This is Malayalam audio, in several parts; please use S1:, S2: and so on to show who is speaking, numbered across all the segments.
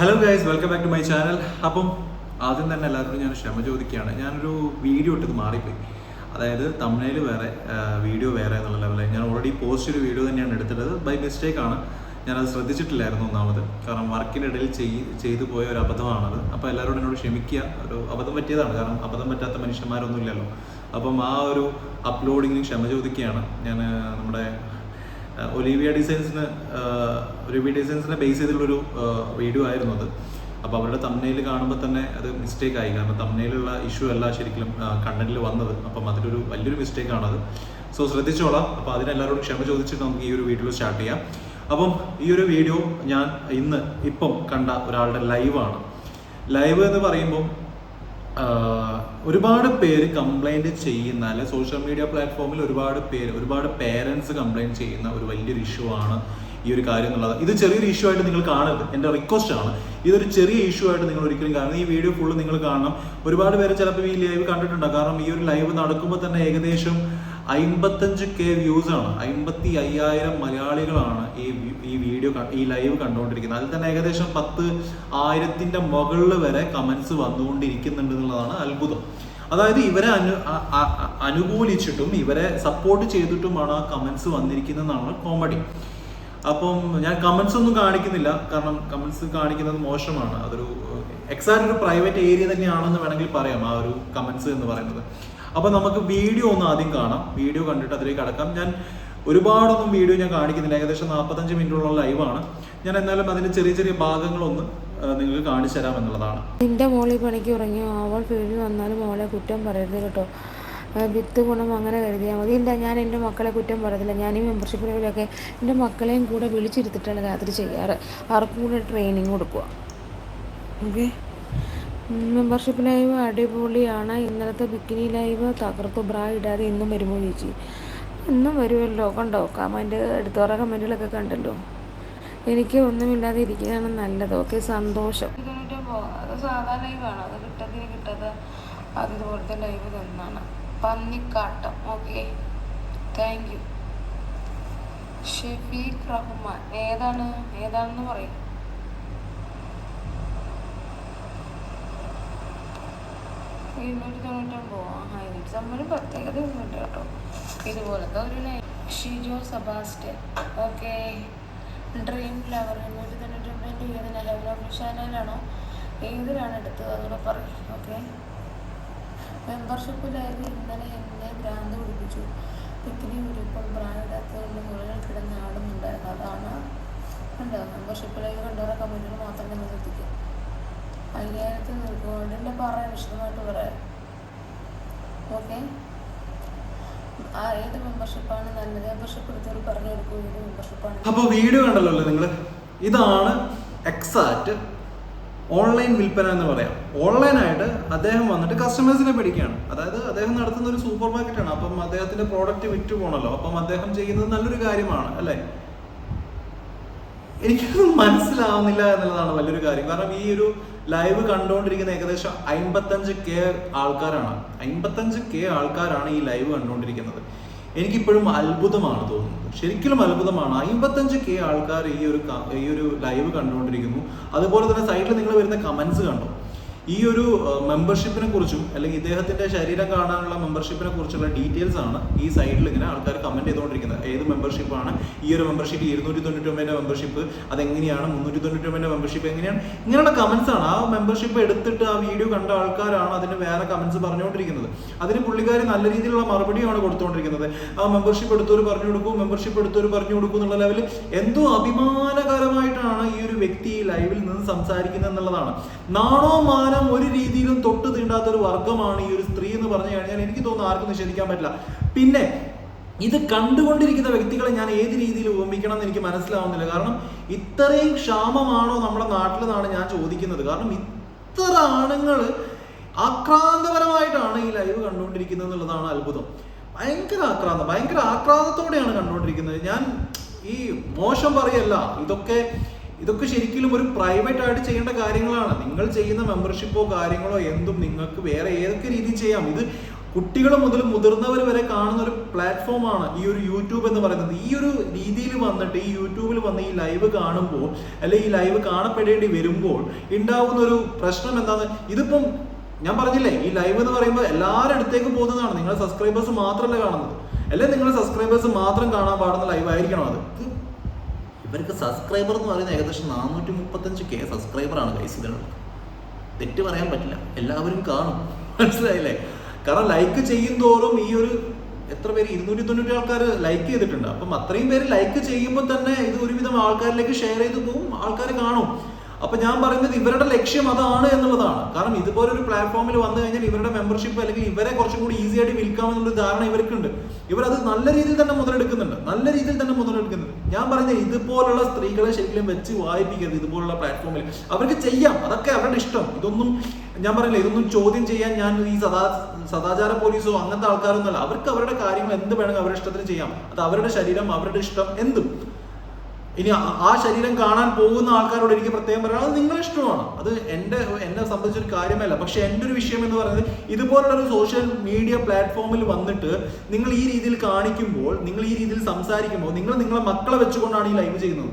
S1: Hello guys welcome back to my channel അപ്പം ആദ്യം തന്നെ എല്ലാവരോടും ഞാൻ ക്ഷമ ചോദിക്കുകയാണ്. ഞാനൊരു വീഡിയോ ഇട്ടത് മാറിപ്പോയി. അതായത് തമിഴിൽ വേറെ വീഡിയോ വേറെ എന്നുള്ള ലെവലിൽ ഞാൻ ഓൾറെഡി പോസ്റ്റ് ഒരു വീഡിയോ തന്നെയാണ് എടുത്തിട്ടത്. ബൈ മിസ്റ്റേക്ക് ആണ്. ഞാനത് ശ്രദ്ധിച്ചിട്ടില്ലായിരുന്നു ഒന്നാമത്. കാരണം വർക്കിനിടയിൽ ചെയ് ചെയ്തു പോയ ഒരു അബദ്ധമാണത്. അപ്പോൾ എല്ലാവരോടും എന്നോട് ക്ഷമിക്കുക. ഒരു അബദ്ധം പറ്റിയതാണ്. കാരണം അബദ്ധം പറ്റാത്ത മനുഷ്യന്മാരൊന്നുമില്ലല്ലോ. അപ്പം ആ ഒരു അപ്ലോഡിങ്ങിന് ക്ഷമ ചോദിക്കുകയാണ്. ഞാൻ നമ്മുടെ ഒലിവിയ ഡിസൈൻസിന് ഒലീവിയ ഡിസൈൻസിനെ ബേസ് ചെയ്തിട്ടുള്ളൊരു വീഡിയോ ആയിരുന്നു അത്. അപ്പോൾ അവരുടെ തമ്മനയിൽ കാണുമ്പോൾ തന്നെ അത് മിസ്റ്റേക്ക് ആയി. കാരണം തമ്മനയിലുള്ള ഇഷ്യൂ അല്ല ശരിക്കും കണ്ടന്റിൽ വന്നത്. അപ്പം അതിലൊരു വലിയൊരു മിസ്റ്റേക്ക് ആണത് സോ ശ്രദ്ധിച്ചോളാം. അപ്പോൾ അതിനെല്ലാവരോടും ക്ഷമ ചോദിച്ചിട്ട് നമുക്ക് ഈ ഒരു വീഡിയോ സ്റ്റാർട്ട് ചെയ്യാം. അപ്പം ഈ ഒരു വീഡിയോ ഞാൻ ഇന്ന് ഇപ്പം കണ്ട ഒരാളുടെ ലൈവാണ് ലൈവ് എന്ന് പറയുമ്പോൾ ഒരുപാട് പേര് കംപ്ലൈന്റ് ചെയ്യുന്ന അല്ലെ സോഷ്യൽ മീഡിയ പ്ലാറ്റ്ഫോമിൽ ഒരുപാട് പേര് ഒരുപാട് പേരൻസ് കംപ്ലൈന്റ് ചെയ്യുന്ന ഒരു വലിയൊരു ഇഷ്യൂ ആണ് ഈ ഒരു കാര്യം എന്നുള്ളത്. ഇത് ചെറിയൊരു ഇഷ്യൂ ആയിട്ട് നിങ്ങൾ കാണരുത്. എന്റെ റിക്വസ്റ്റ് ആണ്. ഇതൊരു ചെറിയ ഇഷ്യൂ ആയിട്ട് നിങ്ങൾ ഒരിക്കലും കാണണം ഈ വീഡിയോ ഫുള്ള് നിങ്ങൾ കാണണം. ഒരുപാട് പേര് ചിലപ്പോൾ ഈ ലൈവ് കണ്ടിട്ടുണ്ടാകും. കാരണം ഈ ഒരു ലൈവ് നടക്കുമ്പോൾ തന്നെ ഏകദേശം അമ്പത്തഞ്ച് കെ വ്യൂസ് ആണ്. അമ്പത്തി അയ്യായിരം മലയാളികളാണ് ഈ ഈ വീഡിയോ ഈ ലൈവ് കണ്ടുകൊണ്ടിരിക്കുന്നത്. അതിൽ തന്നെ ഏകദേശം പത്ത് ആയിരത്തിന്റെ മുകളിൽ വരെ കമന്റ്സ് വന്നുകൊണ്ടിരിക്കുന്നുണ്ട് എന്നുള്ളതാണ് അത്ഭുതം. അതായത് ഇവരെ അനു അനുകൂലിച്ചിട്ടും ഇവരെ സപ്പോർട്ട് ചെയ്തിട്ടുമാണ് ആ കമന്റ്സ് വന്നിരിക്കുന്നതെന്നാണ് കോമഡി അപ്പം ഞാൻ കമന്റ്സ് ഒന്നും കാണിക്കുന്നില്ല. കാരണം കമന്റ്സ് കാണിക്കുന്നത് മോശമാണ്. അതൊരു എക്സാക്ട് ഒരു പ്രൈവറ്റ് ഏരിയ തന്നെയാണെന്ന് വേണമെങ്കിൽ പറയാം ആ ഒരു കമന്റ്സ് എന്ന് പറയുന്നത്. അപ്പൊ നമുക്ക് വീഡിയോ ഒന്ന് ആദ്യം കാണാം. വീഡിയോ കണ്ടിട്ട് അതിലേക്ക് കടക്കാം. ഞാൻ ഒരുപാടൊന്നും വീഡിയോ ഞാൻ കാണിക്കുന്നില്ല. ഏകദേശം നാൽപ്പത്തഞ്ച് മിനിറ്റുള്ള ലൈവാണ്. ഞാൻ എന്നാലും അതിന്റെ ചെറിയ ചെറിയ ഭാഗങ്ങളൊന്ന് നിങ്ങൾക്ക് കാണിച്ചു തരാം എന്നുള്ളതാണ്.
S2: നിന്റെ മോളി പണിക്ക് ഉറങ്ങി. അവൾ ഫീൽഡിൽ വന്നാലും മോളെ കുറ്റം പറയരുത് കേട്ടോ. വിത്ത് ഗുണം അങ്ങനെ കരുതിയാൽ മതി. ഇല്ല ഞാൻ എന്റെ മക്കളെ കുറ്റം പറയത്തില്ല. ഞാൻ ഈ മെമ്പർഷിപ്പ് ലെവലൊക്കെ എന്റെ മക്കളെയും കൂടെ വിളിച്ചിരുത്തിട്ടാണ് രാത്രി ചെയ്യാറ്. അവർക്കും കൂടെ ട്രെയിനിങ് കൊടുക്കുക. ഓക്കെ മെമ്പർഷിപ്പ് ലൈവ് അടിപൊളിയാണ്. ഇന്നലത്തെ ബിക്കിനി ലൈവ് തകർത്തു ബ്രാ ഇടാതെ ഇന്നും വരുമോ ചേച്ചി? ഇന്നും വരുമല്ലോ. കണ്ടോ? കമന്റ് എടുത്തോറ കമന്റുകളൊക്കെ കണ്ടല്ലോ. എനിക്ക് ഒന്നുമില്ലാതെ ഇരിക്കുന്നതാണ് നല്ലത്. ഓക്കെ സന്തോഷം. അത് സാധാ ലൈവാണ് അത് കിട്ടതിന് കിട്ടാത്ത അതുപോലത്തെ ലൈവ് തന്നാണ്. പന്നിക്കാട്ടം. Okay. Thank you Shafeeq Rahman. ഏതാണ്? ഏതാണെന്ന് പറയും. ഇരുന്നൂറ്റി തൊണ്ണൂറ്റൊമ്പോ ആ ഇത് പ്രത്യേകത പ്രത്യേകതയൊന്നുമില്ല കേട്ടോ ഇതുപോലത്തെ ഒരു line Shijo Sebastian okay dream flower ഇരുന്നൂറ്റി തൊണ്ണൂറ്റൊമ്പതിന്റെ ഏതിനാ ലെവൽ ഓഫ് ചാനലാണോ ഏതിലാണ് എടുത്തത് അതുകൂടെ പറയും ഓക്കെ മെമ്പർഷിപ്പിലായത് ഇന്നലെ എന്നെ ഭ്രാന്ത് പിടിപ്പിച്ചു ഇത്തിരി ഒരുപ്പം പ്രായമില്ലാത്തതുകൊണ്ട് മുകളിൽ കിടന്ന് ആടുന്നുണ്ടായിരുന്നു അതാണ് ഉണ്ടോ മെമ്പർഷിപ്പിലേക്ക് കണ്ടവരെ കമ്മിറ്റികൾ മാത്രം നിങ്ങൾ എത്തിക്കുക അയ്യായിരത്തിൽ നിൽക്കുകൊണ്ട് എന്റെ പറയാം വിശദമായിട്ട് പറയാം. ഓക്കെ. ഏത് മെമ്പർഷിപ്പാണ് നല്ലത്. മെമ്പർഷിപ്പ് എടുത്തവർ പറഞ്ഞു കൊടുക്കും. ഏത് മെമ്പർഷിപ്പാണ്.
S1: അപ്പോൾ വീഡിയോ കണ്ടല്ലോ നിങ്ങൾ ഇതാണ് എക്സാക്ട് ഓൺലൈൻ വിൽപ്പന എന്ന് പറയാം. ഓൺലൈനായിട്ട് അദ്ദേഹം വന്നിട്ട് കസ്റ്റമേഴ്സിനെ പിടിക്കുകയാണ്. അതായത് അദ്ദേഹം നടത്തുന്ന ഒരു സൂപ്പർ ആണ്. അപ്പം അദ്ദേഹത്തിന്റെ പ്രോഡക്റ്റ് വിറ്റ് പോകണല്ലോ അപ്പം അദ്ദേഹം ചെയ്യുന്നത് നല്ലൊരു കാര്യമാണ് അല്ലേ? എനിക്ക് മനസ്സിലാവുന്നില്ല എന്നുള്ളതാണ് വലിയൊരു കാര്യം. കാരണം ഈ ഒരു ലൈവ് കണ്ടുകൊണ്ടിരിക്കുന്ന ഏകദേശം അമ്പത്തഞ്ച് കെ ആൾക്കാരാണ്. അമ്പത്തഞ്ച് കെ ആൾക്കാരാണ് ഈ ലൈവ് കണ്ടുകൊണ്ടിരിക്കുന്നത് എനിക്കിപ്പോഴും അത്ഭുതമാണ് തോന്നുന്നത്. ശരിക്കും അത്ഭുതമാണ്. അമ്പത്തഞ്ച് കെ ആൾക്കാർ ഈ ഒരു ഈ ഒരു ലൈവ് കണ്ടുകൊണ്ടിരിക്കുന്നു അതുപോലെ തന്നെ സൈഡിൽ നിങ്ങൾ വരുന്ന കമന്റ്സ് കണ്ടോ? ഈ ഒരു മെമ്പർഷിപ്പിനെ കുറിച്ചും അല്ലെങ്കിൽ ഇദ്ദേഹത്തിന്റെ ശരീരം കാണാനുള്ള മെമ്പർഷിപ്പിനെ കുറിച്ചുള്ള ഡീറ്റെയിൽസ് ആണ് ഈ സൈഡിൽ ഇങ്ങനെ ആൾക്കാർ കമന്റ് ചെയ്തുകൊണ്ടിരിക്കുന്നത്. ഏത് മെമ്പർഷിപ്പാണ് ഈ ഒരു മെമ്പർഷിപ്പ് ഇരുന്നൂറ്റി തൊണ്ണൂറ്റി ഒമ്പതിന്റെ മെമ്പർഷിപ്പ് അതെങ്ങനെയാണ്? മുന്നൂറ്റി തൊണ്ണൂറ്റി ഒമ്പതിന്റെ മെമ്പർഷിപ്പ് എങ്ങനെയാണ്? ഇങ്ങനെയുള്ള കമന്റ്സ് ആണ്. ആ മെമ്പർഷിപ്പ് എടുത്തിട്ട് ആ വീഡിയോ കണ്ട ആൾക്കാരാണ് അതിന് വേറെ കമന്റ്സ് പറഞ്ഞുകൊണ്ടിരിക്കുന്നത്. അതിന് പുള്ളിക്കാർ നല്ല രീതിയിലുള്ള മറുപടിയാണ് കൊടുത്തുകൊണ്ടിരിക്കുന്നത്. ആ മെമ്പർഷിപ്പ് എടുത്തവർ പറഞ്ഞു കൊടുക്കൂ മെമ്പർഷിപ്പ് എടുത്തവർ പറഞ്ഞു കൊടുക്കൂ എന്നുള്ള ലെവലിൽ എന്തോ അഭിമാനകരമായിട്ടാണ് ഈ ഒരു വ്യക്തി ലൈവിൽ നിന്ന് സംസാരിക്കുന്നത് എന്നുള്ളതാണ് നാണോ ഒരു രീതിയിലും തൊട്ട് തീണ്ടാത്ത ഒരു വർഗമാണ് ഈ ഒരു സ്ത്രീ എന്ന് പറഞ്ഞു കഴിഞ്ഞാൽ എനിക്ക് തോന്നുന്നു ആർക്കും നിഷേധിക്കാൻ പറ്റില്ല. പിന്നെ ഇത് കണ്ടുകൊണ്ടിരിക്കുന്ന വ്യക്തികളെ ഞാൻ ഏത് രീതിയിൽ ഉപമിക്കണം എന്ന് എനിക്ക് മനസ്സിലാവുന്നില്ല. കാരണം ഇത്രയും ക്ഷാമമാണോ നമ്മുടെ നാട്ടിൽ നിന്നാണ് ഞാൻ ചോദിക്കുന്നത്. കാരണം ഇത്ര ആണുങ്ങൾ ആക്രാന്തപരമായിട്ടാണ് ഈ ലൈവ് കണ്ടുകൊണ്ടിരിക്കുന്നത് എന്നുള്ളതാണ് അത്ഭുതം. ഭയങ്കര ആക്രാന്തം. ഭയങ്കര ആക്രാന്തത്തോടെയാണ് കണ്ടുകൊണ്ടിരിക്കുന്നത്. ഞാൻ ഈ മോശം പറയല്ല. ഇതൊക്കെ ഇതൊക്കെ ശരിക്കും ഒരു പ്രൈവറ്റ് ആയിട്ട് ചെയ്യേണ്ട കാര്യങ്ങളാണ്. നിങ്ങൾ ചെയ്യുന്ന മെമ്പർഷിപ്പോ കാര്യങ്ങളോ എന്തും നിങ്ങൾക്ക് വേറെ ഏതൊക്കെ രീതിയിൽ ചെയ്യാം. ഇത് കുട്ടികൾ മുതൽ മുതിർന്നവർ വരെ കാണുന്ന ഒരു പ്ലാറ്റ്ഫോം ആണ് ഈ ഒരു യൂട്യൂബ് എന്ന് പറയുന്നത്. ഈ ഒരു രീതിയിൽ വന്നിട്ട് ഈ യൂട്യൂബിൽ വന്ന് ഈ ലൈവ് കാണുമ്പോൾ അല്ലെങ്കിൽ ഈ ലൈവ് കാണപ്പെടേണ്ടി വരുമ്പോൾ ഉണ്ടാവുന്ന ഒരു പ്രശ്നം എന്താന്ന് ഇതിപ്പം ഞാൻ പറഞ്ഞില്ലേ ഈ ലൈവ് എന്ന് പറയുമ്പോൾ എല്ലാവരുടെ അടുത്തേക്ക് പോകുന്നതാണ്. നിങ്ങളുടെ സബ്സ്ക്രൈബേഴ്സ് മാത്രമല്ല കാണുന്നത്. അല്ലെ നിങ്ങളുടെ സബ്സ്ക്രൈബേഴ്സ് മാത്രം കാണാൻ പാടുന്ന ലൈവ് ആയിരിക്കണം അത്. ഇവർക്ക് സബ്സ്ക്രൈബർ എന്ന് പറയുന്നത് ഏകദേശം നാനൂറ്റി മുപ്പത്തഞ്ച് കെ സബ്സ്ക്രൈബറാണ് കൈസ് ഇതിനുള്ള തെറ്റ് പറയാൻ പറ്റില്ല. എല്ലാവരും കാണും. മനസ്സിലായില്ലേ? കാരണം ലൈക്ക് ചെയ്യും തോറും ഈ ഒരു എത്ര പേര്? ഇരുന്നൂറ്റി തൊണ്ണൂറ്റി ആൾക്കാർ ലൈക്ക് ചെയ്തിട്ടുണ്ട്. അപ്പം അത്രയും പേര് ലൈക്ക് ചെയ്യുമ്പോൾ തന്നെ ഇത് ഒരുവിധം ആൾക്കാരിലേക്ക് ഷെയർ ചെയ്ത് പോകും ആൾക്കാർ കാണും. അപ്പൊ ഞാൻ പറയുന്നത് ഇവരുടെ ലക്ഷ്യം അതാണ് എന്നുള്ളതാണ്. കാരണം ഇതുപോലെ ഒരു പ്ലാറ്റ്ഫോമിൽ വന്നു കഴിഞ്ഞാൽ ഇവരുടെ മെമ്പർഷിപ്പ് അല്ലെങ്കിൽ ഇവരെ കുറച്ചും കൂടി ഈസി ആയിട്ട് വിൽക്കാമെന്നുള്ള ധാരണ ഇവർക്കുണ്ട്. ഇവരത് നല്ല രീതിയിൽ തന്നെ മുതലെടുക്കുന്നുണ്ട്. നല്ല രീതിയിൽ തന്നെ മുതലെടുക്കുന്നുണ്ട്. ഞാൻ പറഞ്ഞ ഇതുപോലുള്ള സ്ത്രീകളെ ശരിക്കും വെച്ച് വായിപ്പിക്കരുത് ഇതുപോലുള്ള പ്ലാറ്റ്ഫോമിൽ അവർക്ക് ചെയ്യാം. അതൊക്കെ അവരുടെ ഇഷ്ടം. ഇതൊന്നും ഞാൻ പറയില്ല ഇതൊന്നും ചോദ്യം ചെയ്യാൻ ഞാൻ ഈ സദാ സദാചാര പോലീസോ അങ്ങനത്തെ ആൾക്കാരൊന്നുമല്ല. അവർക്ക് അവരുടെ കാര്യങ്ങൾ എന്ത് വേണമെങ്കിൽ അവരുടെ ഇഷ്ടത്തിന് ചെയ്യാം. അത് അവരുടെ ശരീരം അവരുടെ ഇഷ്ടം എന്തും. ഇനി ആ- ശരീരം കാണാൻ പോകുന്ന ആൾക്കാരോട് എനിക്ക് പ്രത്യേകം പറയാം അത് നിങ്ങളുടെ ഇഷ്ടമാണ്. അത് എന്റെ എന്നെ സംബന്ധിച്ചൊരു കാര്യമല്ല. പക്ഷെ എന്റെ ഒരു വിഷയം എന്ന് പറയുന്നത് ഇതുപോലുള്ള ഒരു സോഷ്യൽ മീഡിയ പ്ലാറ്റ്ഫോമിൽ വന്നിട്ട് നിങ്ങൾ ഈ രീതിയിൽ കാണിക്കുമ്പോൾ നിങ്ങൾ ഈ രീതിയിൽ സംസാരിക്കുമ്പോൾ നിങ്ങൾ നിങ്ങളെ മക്കളെ വെച്ചുകൊണ്ടാണ് ഈ ലൈവ് ചെയ്യുന്നത്.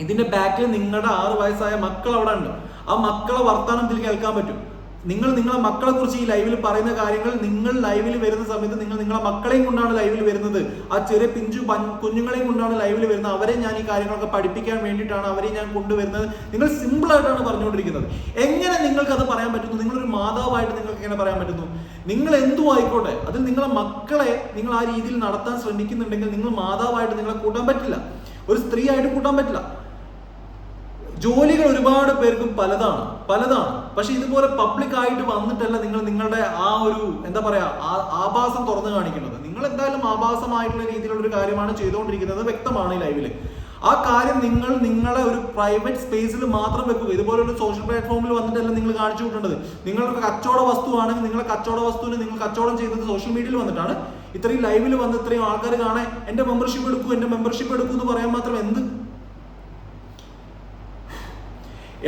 S1: ഇതിന്റെ ബാക്കിൽ നിങ്ങളുടെ ആറ് വയസ്സായ മക്കൾ അവിടെ ഉണ്ട്. ആ മക്കളെ വർത്താനം ഇതിൽ കേൾക്കാൻ പറ്റും. നിങ്ങൾ നിങ്ങളെ മക്കളെ കുറിച്ച് ഈ ലൈവിൽ പറയുന്ന കാര്യങ്ങൾ നിങ്ങൾ ലൈവിൽ വരുന്ന സമയത്ത് നിങ്ങൾ നിങ്ങളെ മക്കളെയും കൊണ്ടാണ് ലൈവിൽ വരുന്നത്. ആ ചെറിയ പിഞ്ചു കുഞ്ഞുങ്ങളെയും കൊണ്ടാണ് ലൈവിൽ വരുന്നത്. അവരെ ഞാൻ ഈ കാര്യങ്ങളൊക്കെ പഠിപ്പിക്കാൻ വേണ്ടിയിട്ടാണ് അവരെ ഞാൻ കൊണ്ടുവരുന്നത്. നിങ്ങൾ സിമ്പിൾ ആയിട്ടാണ് പറഞ്ഞുകൊണ്ടിരിക്കുന്നത്. എങ്ങനെ നിങ്ങൾക്ക് അത് പറയാൻ പറ്റുന്നു? നിങ്ങളൊരു മാതാവായിട്ട് നിങ്ങൾക്ക് എങ്ങനെ പറയാൻ പറ്റുന്നു? നിങ്ങൾ എന്തു ആയിക്കോട്ടെ അതിൽ നിങ്ങളെ മക്കളെ നിങ്ങൾ ആ രീതിയിൽ നടത്താൻ ശ്രമിക്കുന്നുണ്ടെങ്കിൽ നിങ്ങൾ മാതാവായിട്ട് നിങ്ങളെ കൂട്ടാൻ പറ്റില്ല. ഒരു സ്ത്രീ ആയിട്ട് കൂട്ടാൻ പറ്റില്ല. ജോലികൾ ഒരുപാട് പേർക്കും പലതാണ് പലതാണ്. പക്ഷെ ഇതുപോലെ പബ്ലിക് ആയിട്ട് വന്നിട്ടല്ല നിങ്ങൾ നിങ്ങളുടെ ആ ഒരു എന്താ പറയാ ആഭാസം തുറന്നു കാണിക്കുന്നത്. നിങ്ങൾ എന്തായാലും ആഭാസമായിട്ടുള്ള രീതിയിലുള്ള ഒരു കാര്യമാണ് ചെയ്തുകൊണ്ടിരിക്കുന്നത് വ്യക്തമാണ് ഈ ലൈവിൽ ആ കാര്യം നിങ്ങൾ നിങ്ങളെ ഒരു പ്രൈവറ്റ് സ്പേസിൽ മാത്രം വെക്കുക. ഇതുപോലെ ഒരു സോഷ്യൽ പ്ലാറ്റ്ഫോമിൽ വന്നിട്ടല്ല നിങ്ങൾ കാണിച്ചു കൂട്ടേണ്ടത് നിങ്ങളുടെ കച്ചവട വസ്തുവാണെങ്കിൽ നിങ്ങളെ കച്ചവട വസ്തുവിന് നിങ്ങൾ കച്ചവടം ചെയ്തത് സോഷ്യൽ മീഡിയയിൽ വന്നിട്ടാണ്. ഇത്രയും ലൈവിൽ വന്ന് ഇത്രയും ആൾക്കാർ കാണാൻ എന്റെ മെമ്പർഷിപ്പ് എടുക്കൂ എന്റെ മെമ്പർഷിപ്പ് എടുക്കൂ എന്ന് പറയാൻ മാത്രം എന്ത്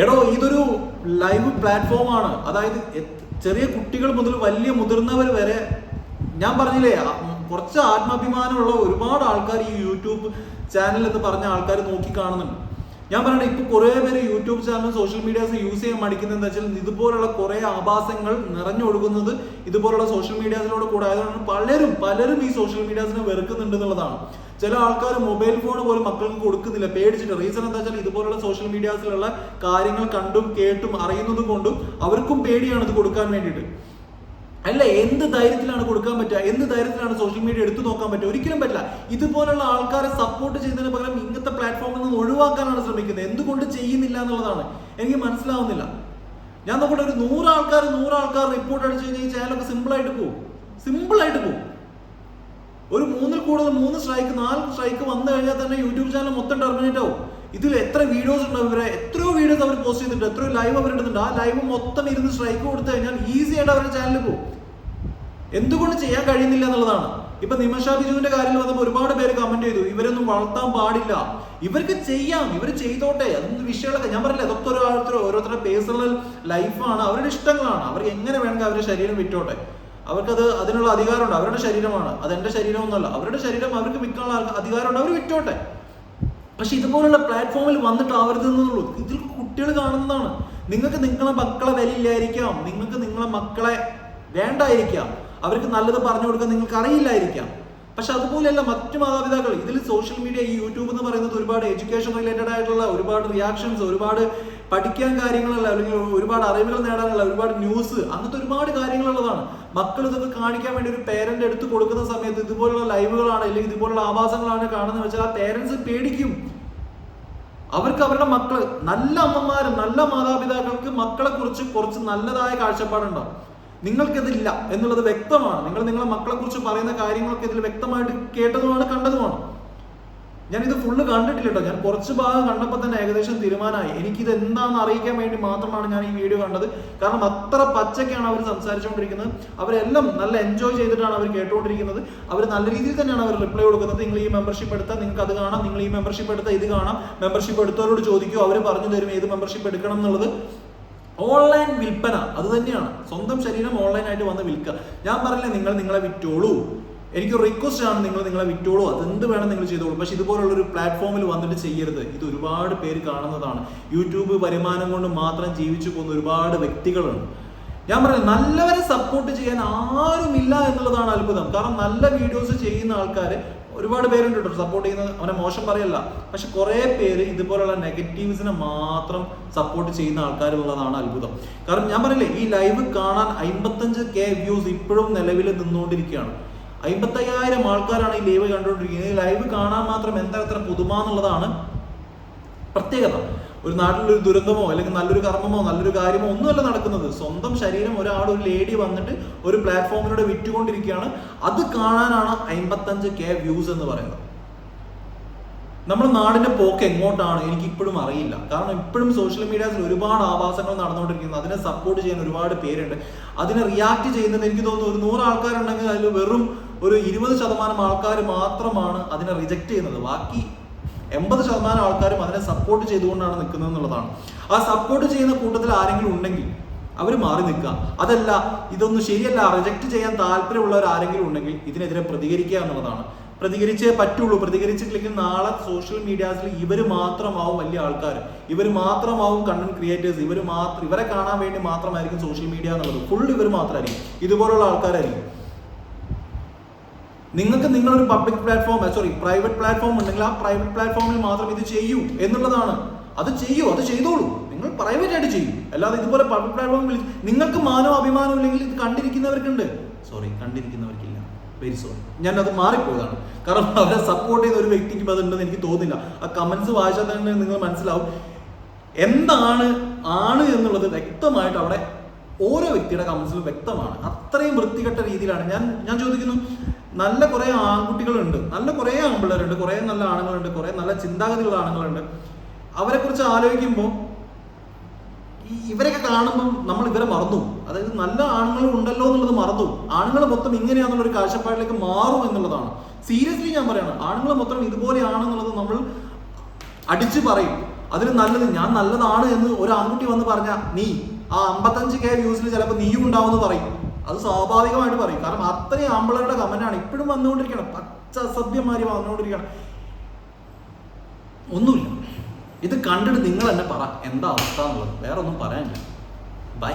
S1: എടോ ഇതൊരു ലൈവ് പ്ലാറ്റ്ഫോമാണ് അതായത് ചെറിയ കുട്ടികൾ മുതൽ വലിയ മുതിർന്നവർ വരെ ഞാൻ പറഞ്ഞില്ലേ കുറച്ച് ആത്മാഭിമാനമുള്ള ഒരുപാട് ആൾക്കാർ ഈ യൂട്യൂബ് ചാനൽ എന്ന് പറഞ്ഞ ആൾക്കാർ നോക്കി കാണുന്നുണ്ട്. ഞാൻ പറയണേ ഇപ്പൊ കുറെ പേര് യൂട്യൂബ് ചാനലും സോഷ്യൽ മീഡിയാസ് യൂസ് ചെയ്യാൻ മടിക്കുന്നത് എന്താ വെച്ചാൽ ഇതുപോലുള്ള കുറെ ആഭാസങ്ങൾ നിറഞ്ഞൊഴുകുന്നത് ഇതുപോലുള്ള സോഷ്യൽ മീഡിയാസിലൂടെ കൂടെ ആയതുകൊണ്ട് പലരും പലരും ഈ സോഷ്യൽ മീഡിയാസിനെ വെറുക്കുന്നുണ്ട് എന്നുള്ളതാണ്. ചില ആൾക്കാർ മൊബൈൽ ഫോൺ പോലും മക്കൾക്ക് കൊടുക്കുന്നില്ല. പേടിച്ചിട്ട് റീസൺ എന്താ വെച്ചാൽ ഇതുപോലുള്ള സോഷ്യൽ മീഡിയാസിലുള്ള കാര്യങ്ങൾ കണ്ടും കേട്ടും അറിയുന്നത് കൊണ്ടും അവർക്കും പേടിയാണ് ഇത് കൊടുക്കാൻ വേണ്ടിയിട്ട്. അല്ല എന്ത് ധൈര്യത്തിലാണ് കൊടുക്കാൻ പറ്റുക? എന്ത് ധൈര്യത്തിലാണ് സോഷ്യൽ മീഡിയ എടുത്തു നോക്കാൻ പറ്റുക? ഒരിക്കലും പറ്റില്ല. ഇതുപോലുള്ള ആൾക്കാരെ സപ്പോർട്ട് ചെയ്യുന്നതിന് പകരം ഇങ്ങനത്തെ പ്ലാറ്റ്ഫോമിൽ നിന്ന് ഒഴിവാക്കാനാണ് ശ്രമിക്കുന്നത്. എന്തുകൊണ്ട് ചെയ്യുന്നില്ല എന്നുള്ളതാണ്. എനിക്ക് മനസ്സിലാവുന്നില്ല. ഞാൻ നോക്കട്ടെ ഒരു നൂറ് ആൾക്കാർ നൂറ് ആൾക്കാർ റിപ്പോർട്ട് അടിച്ചു കഴിഞ്ഞാൽ ഈ ചാനലൊക്കെ സിമ്പിൾ ആയിട്ട് പോകും സിമ്പിൾ ആയിട്ട് പോകും ഒരു മൂന്നിൽ കൂടുതൽ മൂന്ന് സ്ട്രൈക്ക് നാല് സ്ട്രൈക്ക് വന്നു കഴിഞ്ഞാൽ തന്നെ യൂട്യൂബ് ചാനൽ മൊത്തം ടെർമിനേറ്റ് ആവും. ഇതിൽ എത്ര വീഡിയോസ് ഉണ്ട് ഇവരെ? എത്രയോ വീഡിയോസ് അവർ പോസ്റ്റ് ചെയ്തിട്ടുണ്ട്. എത്രയോ ലൈവ് അവർ ഇടുന്നുണ്ട്. ആ ലൈവ് മൊത്തം ഇരുന്ന് സ്ട്രൈക്ക് കൊടുത്തു കഴിഞ്ഞാൽ ഈസി ആയിട്ട് അവരുടെ ചാനലിൽ പോകും. എന്തുകൊണ്ട് ചെയ്യാൻ കഴിയുന്നില്ല എന്നുള്ളതാണ്. ഇപ്പൊ നിമിഷ ബിജുവിന്റെ കാര്യത്തിൽ വന്നപ്പോൾ ഒരുപാട് പേര് കമന്റ് ചെയ്തു. ഇവരൊന്നും വളർത്താൻ പാടില്ല. ഇവർക്ക് ചെയ്യാം. ഇവർ ചെയ്തോട്ടെ. അതൊന്നും വിഷയങ്ങളൊക്കെ ഞാൻ പറഞ്ഞില്ല അതൊക്കെ ഓരോരുത്തർ ഓരോരുത്തരുടെ പേഴ്സണൽ ലൈഫാണ് അവരുടെ ഇഷ്ടങ്ങളാണ്. അവർ എങ്ങനെ വേണമെങ്കിൽ അവരുടെ ശരീരം വിറ്റോട്ടെ. അവർക്കത് അതിനുള്ള അധികാരമുണ്ട്. അവരുടെ ശരീരമാണ്. അത് എന്റെ ശരീരമൊന്നുമല്ല. അവരുടെ ശരീരം അവർക്ക് വിൽക്കാനുള്ള അധികാരമുണ്ട്. അവർ വിറ്റോട്ടെ. പക്ഷെ ഇതുപോലുള്ള പ്ലാറ്റ്ഫോമിൽ വന്നിട്ട് ആവരുതെന്നുള്ളൂ ഇതിൽ കുട്ടികൾ കാണുന്നതാണ്. നിങ്ങൾക്ക് നിങ്ങളെ മക്കളെ വിലയില്ലായിരിക്കാം. നിങ്ങൾക്ക് നിങ്ങളെ മക്കളെ വേണ്ടായിരിക്കാം. അവർക്ക് നല്ലത് പറഞ്ഞു കൊടുക്കാൻ നിങ്ങൾക്ക് അറിയില്ലായിരിക്കാം പക്ഷെ അതുപോലെയല്ല മറ്റു മാതാപിതാക്കൾ. ഇതിൽ സോഷ്യൽ മീഡിയ ഈ യൂട്യൂബ് എന്ന് പറയുന്നത് ഒരുപാട് എഡ്യൂക്കേഷൻ റിലേറ്റഡ് ആയിട്ടുള്ള ഒരുപാട് റിയാക്ഷൻസ് ഒരുപാട് പഠിക്കാൻ കാര്യങ്ങളുള്ള അല്ലെങ്കിൽ ഒരുപാട് അറിവുകൾ നേടാനുള്ള ഒരുപാട് ന്യൂസ് അങ്ങനത്തെ ഒരുപാട് കാര്യങ്ങളുള്ളതാണ്. മക്കൾ ഇതൊക്കെ കാണിക്കാൻ വേണ്ടി ഒരു പേരന്റ് എടുത്ത് കൊടുക്കുന്ന സമയത്ത് ഇതുപോലുള്ള ലൈവുകളാണ് അല്ലെങ്കിൽ ഇതുപോലുള്ള ആവാസങ്ങളാണ് കാണുന്നത് വെച്ചാൽ ആ പേരൻസ് പേടിക്കും. അവർക്ക് അവരുടെ മക്കൾ നല്ല അമ്മമാരും നല്ല മാതാപിതാക്കൾക്ക് മക്കളെ കുറിച്ച് കുറച്ച് നല്ലതായ കാഴ്ചപ്പാടുണ്ടാവും. നിങ്ങൾക്കിതില്ല എന്നുള്ളത് വ്യക്തമാണ്. നിങ്ങൾ നിങ്ങളെ മക്കളെ കുറിച്ച് പറയുന്ന കാര്യങ്ങളൊക്കെ ഇതിൽ വ്യക്തമായിട്ട് കേട്ടതുമാണ് കണ്ടതുമാണ്. ഞാൻ ഇത് ഫുള്ള് കണ്ടിട്ടില്ല കേട്ടോ ഞാൻ കുറച്ച് ഭാഗം കണ്ടപ്പോൾ തന്നെ ഏകദേശം തീരുമാനമായി. എനിക്കിത് എന്താണെന്ന് അറിയിക്കാൻ വേണ്ടി മാത്രമാണ് ഞാൻ ഈ വീഡിയോ കണ്ടത്. കാരണം അത്ര പച്ചക്കാണ് അവർ സംസാരിച്ചുകൊണ്ടിരിക്കുന്നത്. അവരെല്ലാം നല്ല എൻജോയ് ചെയ്തിട്ടാണ് അവർ കേട്ടുകൊണ്ടിരിക്കുന്നത്. അവർ നല്ല രീതിയിൽ തന്നെയാണ് അവർ റിപ്ലൈ കൊടുക്കുന്നത്. നിങ്ങൾ ഈ മെമ്പർഷിപ്പ് എടുത്താൽ നിങ്ങൾക്ക് അത് കാണാം. നിങ്ങൾ ഈ മെമ്പർഷിപ്പ് എടുത്താൽ ഇത് കാണാം. മെമ്പർഷിപ്പ് എടുത്തവരോട് ചോദിക്കൂ അവർ പറഞ്ഞു തരും ഏത് മെമ്പർഷിപ്പ് എടുക്കണം എന്നുള്ളത്. ഓൺലൈൻ വിൽപ്പന അത് തന്നെയാണ്. സ്വന്തം ശരീരം ഓൺലൈനായിട്ട് വന്ന് വിൽക്കുക. ഞാൻ പറഞ്ഞില്ലേ നിങ്ങൾ നിങ്ങളെ വിറ്റോളൂ. എനിക്ക് റിക്വസ്റ്റ് ആണ് നിങ്ങൾ നിങ്ങളെ വിറ്റോളൂ. അതെന്ത് വേണം നിങ്ങൾ ചെയ്തോളൂ. പക്ഷെ ഇതുപോലുള്ള ഒരു പ്ലാറ്റ്ഫോമിൽ വന്നിട്ട് ചെയ്യരുത്. ഇത് ഒരുപാട് പേര് കാണുന്നതാണ്. യൂട്യൂബ് വരുമാനം കൊണ്ട് മാത്രം ജീവിച്ചു പോകുന്ന ഒരുപാട് വ്യക്തികളുണ്ട്. ഞാൻ പറഞ്ഞു നല്ലവരെ സപ്പോർട്ട് ചെയ്യാൻ ആരുമില്ല എന്നുള്ളതാണ് അത്ഭുതം. കാരണം നല്ല വീഡിയോസ് ചെയ്യുന്ന ആൾക്കാർ ഒരുപാട് പേരുണ്ട് കേട്ടോ. സപ്പോർട്ട് ചെയ്യുന്നത് അവനെ മോശം പറയല്ല. പക്ഷെ കുറെ പേര് ഇതുപോലുള്ള നെഗറ്റീവ്സിനെ മാത്രം സപ്പോർട്ട് ചെയ്യുന്ന ആൾക്കാർ എന്നുള്ളതാണ് അത്ഭുതം. കാരണം ഞാൻ പറയില്ലേ ഈ ലൈവ് കാണാൻ അമ്പത്തഞ്ച് കെ വ്യൂസ് ഇപ്പോഴും നിലവിൽ നിന്നുകൊണ്ടിരിക്കുകയാണ്. അമ്പത്തയ്യായിരം ആൾക്കാരാണ് ഈ ലൈവ് കണ്ടുകൊണ്ടിരിക്കുന്നത്. ഈ ലൈവ് കാണാൻ മാത്രം എന്താ അത്ര പുതുമ എന്നുള്ളതാണ് പ്രത്യേകത. ഒരു നാട്ടിലൊരു ദുരന്തമോ അല്ലെങ്കിൽ നല്ലൊരു കർമ്മമോ നല്ലൊരു കാര്യമോ ഒന്നുമല്ല നടക്കുന്നത്. സ്വന്തം ശരീരം ഒരാൾ ഒരു ലേഡി വന്നിട്ട് ഒരു പ്ലാറ്റ്ഫോമിലൂടെ വിറ്റുകൊണ്ടിരിക്കുകയാണ്. അത് കാണാനാണ് അമ്പത്തഞ്ച് കെ വ്യൂസ് എന്ന് പറയുന്നത്. നമ്മുടെ നാടിന്റെ പോക്ക് എങ്ങോട്ടാണ് എനിക്ക് ഇപ്പോഴും അറിയില്ല. കാരണം ഇപ്പോഴും സോഷ്യൽ മീഡിയാസിൽ ഒരുപാട് ആവാസങ്ങൾ നടന്നുകൊണ്ടിരിക്കുന്നു. അതിനെ സപ്പോർട്ട് ചെയ്യാൻ ഒരുപാട് പേരുണ്ട്. അതിനെ റിയാക്ട് ചെയ്യുന്നത് എനിക്ക് തോന്നുന്നു ഒരു നൂറ് ആൾക്കാരുണ്ടെങ്കിൽ അതിൽ വെറും ഒരു ഇരുപത് ശതമാനം ആൾക്കാർ മാത്രമാണ് അതിനെ റിജക്ട് ചെയ്യുന്നത്. ബാക്കി എൺപത് ശതമാനം ആൾക്കാരും അതിനെ സപ്പോർട്ട് ചെയ്തുകൊണ്ടാണ് നിൽക്കുന്നത് എന്നുള്ളതാണ്. ആ സപ്പോർട്ട് ചെയ്യുന്ന കൂട്ടത്തിൽ ആരെങ്കിലും ഉണ്ടെങ്കിൽ അവർ മാറി നിൽക്കുക. അതല്ല ഇതൊന്നും ശരിയല്ല. റിജക്ട് ചെയ്യാൻ താല്പര്യമുള്ളവർ ആരെങ്കിലും ഉണ്ടെങ്കിൽ ഇതിനെതിരെ പ്രതികരിക്കുക എന്നുള്ളതാണ്. പ്രതികരിച്ചേ പറ്റുള്ളൂ. പ്രതികരിച്ചിട്ടില്ലെങ്കിൽ നാളെ സോഷ്യൽ മീഡിയാസിൽ ഇവർ മാത്രമാവും വലിയ ആൾക്കാർ ഇവർ മാത്രമാവും കണ്ടന്റ് ക്രിയേറ്റേഴ്സ് ഇവർ മാത്രം ഇവരെ കാണാൻ വേണ്ടി മാത്രമായിരിക്കും സോഷ്യൽ മീഡിയ എന്നുള്ളത്. ഫുൾ ഇവർ മാത്രമായിരിക്കും. ഇതുപോലുള്ള ആൾക്കാരായിരിക്കും. നിങ്ങൾക്ക് നിങ്ങളൊരു public platform sorry private platform ഉണ്ടെങ്കിൽ ആ പ്രൈവറ്റ് പ്ലാറ്റ്ഫോമിൽ മാത്രം ഇത് ചെയ്യൂ എന്നുള്ളതാണ്. അത് ചെയ്യൂ അത് ചെയ്തോളൂ. നിങ്ങൾ പ്രൈവറ്റ് ആയിട്ട് ചെയ്യും. അല്ലാതെ ഇതുപോലെ പബ്ലിക് പ്ലാറ്റ്ഫോമിൽ നിങ്ങൾക്ക് മാനോ അഭിമാനവും ഇല്ലെങ്കിൽ ഇത് കണ്ടിരിക്കുന്നവർക്കുണ്ട്. സോറി കണ്ടിരിക്കുന്നവർക്കില്ല. വെരി സോറി ഞാൻ അത് മാറിപ്പോയതാണ്. കാരണം അവരെ സപ്പോർട്ട് ചെയ്ത ഒരു വ്യക്തിക്ക് അതുണ്ടെന്ന് എനിക്ക് തോന്നുന്നില്ല. ആ കമന്റ്സ് വായിച്ചാൽ തന്നെ നിങ്ങൾ മനസ്സിലാവും. എന്താണ് ആണ് എന്നുള്ളത് വ്യക്തമായിട്ട് അവിടെ ഓരോ വ്യക്തിയുടെ കമന്റ്സിലും വ്യക്തമാണ്. അത്രയും വൃത്തികെട്ട രീതിയിലാണ്. ഞാൻ ഞാൻ ചോദിക്കുന്നു നല്ല കുറേ ആൺകുട്ടികളുണ്ട് നല്ല കുറേ ആൺപിള്ളേരുണ്ട് കുറേ നല്ല ആണുങ്ങളുണ്ട് കുറേ നല്ല ചിന്താഗതിയുള്ള ആണുങ്ങളുണ്ട്. അവരെ കുറിച്ച് ആലോചിക്കുമ്പോൾ ഈ ഇവരെയൊക്കെ കാണുമ്പോൾ നമ്മൾ ഇവരെ മറന്നു അതായത് നല്ല ആണുങ്ങൾ ഉണ്ടല്ലോ എന്നുള്ളത് മറന്നു ആണുങ്ങൾ മൊത്തം ഇങ്ങനെയാണെന്നുള്ള ഒരു കാഴ്ചപ്പാടിലേക്ക് മാറും എന്നുള്ളതാണ്. സീരിയസ്ലി ഞാൻ പറയണം ആണുങ്ങൾ മൊത്തം ഇതുപോലെയാണെന്നുള്ളത് നമ്മൾ അടിച്ചു പറയും. അതിന് നല്ലത് ഞാൻ നല്ലതാണ് എന്ന് ഒരു ആൺകുട്ടി വന്ന് പറഞ്ഞ നീ ആ അമ്പത്തഞ്ച് കെ വ്യൂസിൽ ചിലപ്പോൾ നീയും ഉണ്ടാവുമെന്ന് പറയും. അത് സ്വാഭാവികമായിട്ട് പറയും. കാരണം അത്രയും ആമ്പിളരുടെ കമന്റാണ് ഇപ്പോഴും വന്നുകൊണ്ടിരിക്കണം പച്ച അസഭ്യന്മാര് വന്നുകൊണ്ടിരിക്കണം ഒന്നുമില്ല. ഇത് കണ്ടിട്ട് നിങ്ങൾ തന്നെ പറ. എന്താ അവസ്ഥ എന്നുള്ളത്? വേറെ ഒന്നും പറയാനില്ല. ബൈ